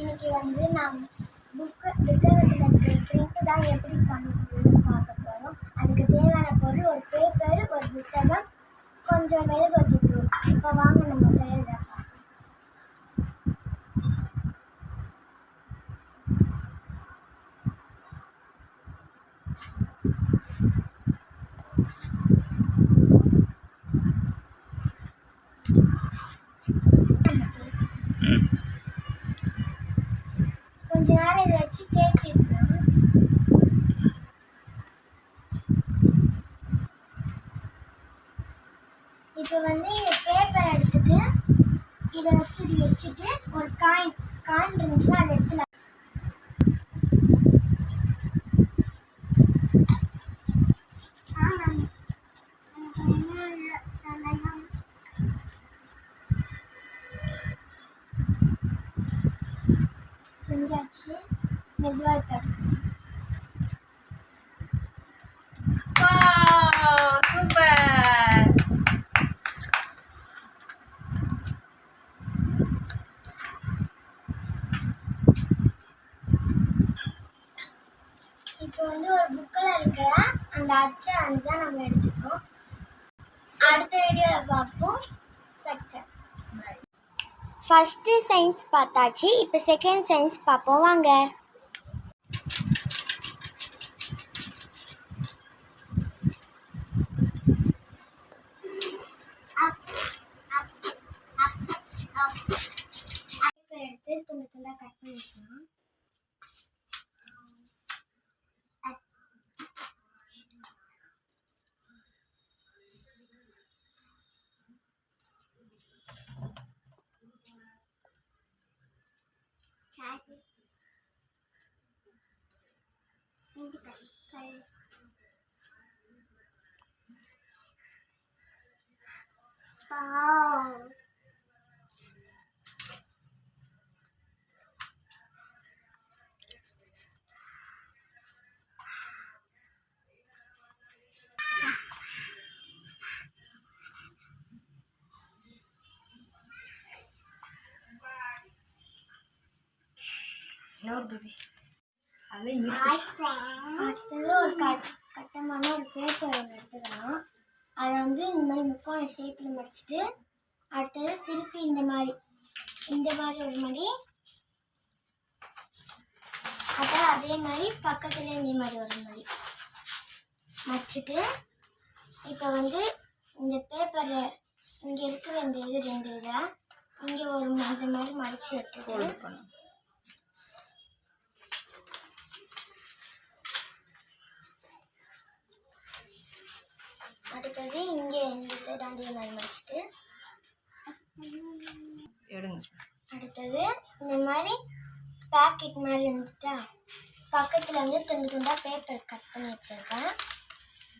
இன்னைக்கு வந்து நாம் புக்கு புத்தகத்தில் இருக்கிற தான் எப்படி பண்ணுறதுன்னு பார்க்க போகிறோம் அதுக்கு தேவையான பொருள் ஒரு பேப்பர் ஒரு புத்தகம் கொஞ்சம் மெழுகுவத்தி தூள். இப்போ வாங்க நம்ம செய்கிறத பார்க்கலாம். கொஞ்ச நேரம் இதை வச்சு தேய்ச்சிக்கலாம் இப்போ வந்து பேப்பர் எடுத்துட்டு இதை வச்சு இது வச்சுட்டு ஒரு காயின் காயின் இருந்துச்சுன்னா அதை எடுத்து செஞ்சாச்சு. மெதுவாக இப்போ சூப்பர் இப்போ வந்து ஒரு புக்கில் இருக்கிற அந்த அச்சை வந்து தான் நம்ம எடுத்துருக்கோம் அடுத்த வீடியோவில் பார்ப்போம். சக்ஸஸ் ஃபஸ்ட்டு சயின்ஸ் பார்த்தாச்சு இப்போ செகண்ட் சயின்ஸ் பார்ப்போம் வாங்க. எடுத்து துண்டு துண்டாக கட் பண்ணிக்கலாம். Wow. இன்னொரு பேபி அதில் அடுத்தது ஒரு கட் கட்டமான ஒரு பேப்பர் ஒன்று எடுத்துக்கலாம் அதை வந்து இந்த மாதிரி முக்கோண ஷேப்பில் மடிச்சிட்டு அடுத்தது திருப்பி இந்த மாதிரி இந்த மாதிரி ஒரு மடி அப்புறம் அதே மாதிரி பக்கத்துல இந்த மாதிரி ஒரு மடி மடிச்சிட்டு இப்போ வந்து இந்த பேப்பரை இங்கே இருக்கிற இந்த இது ரெண்டு இதை இங்கே ஒரு இந்த மாதிரி ஃபோல்டு பண்ணும் அடுத்தது இங்கே இந்த சைடு அதே மாதிரி மடிச்சிட்டு எடுங்க. அடுத்தது இந்த மாதிரி பேக்கெட் மாதிரி இருந்துட்டா பக்கத்தில் வந்து துண்டு துண்டாக பேப்பர் கட் பண்ணி வச்சுருக்கேன்.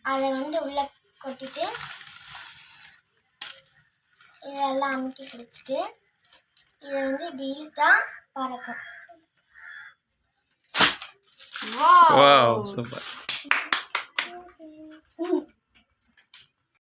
அதை வந்து உள்ளே கொட்டிட்டு இதெல்லாம் அமுக்கி பிடிச்சிட்டு இதை வந்து இப்படி இழுத்தா பறக்கும். வாவ் சூப்பர் ம்.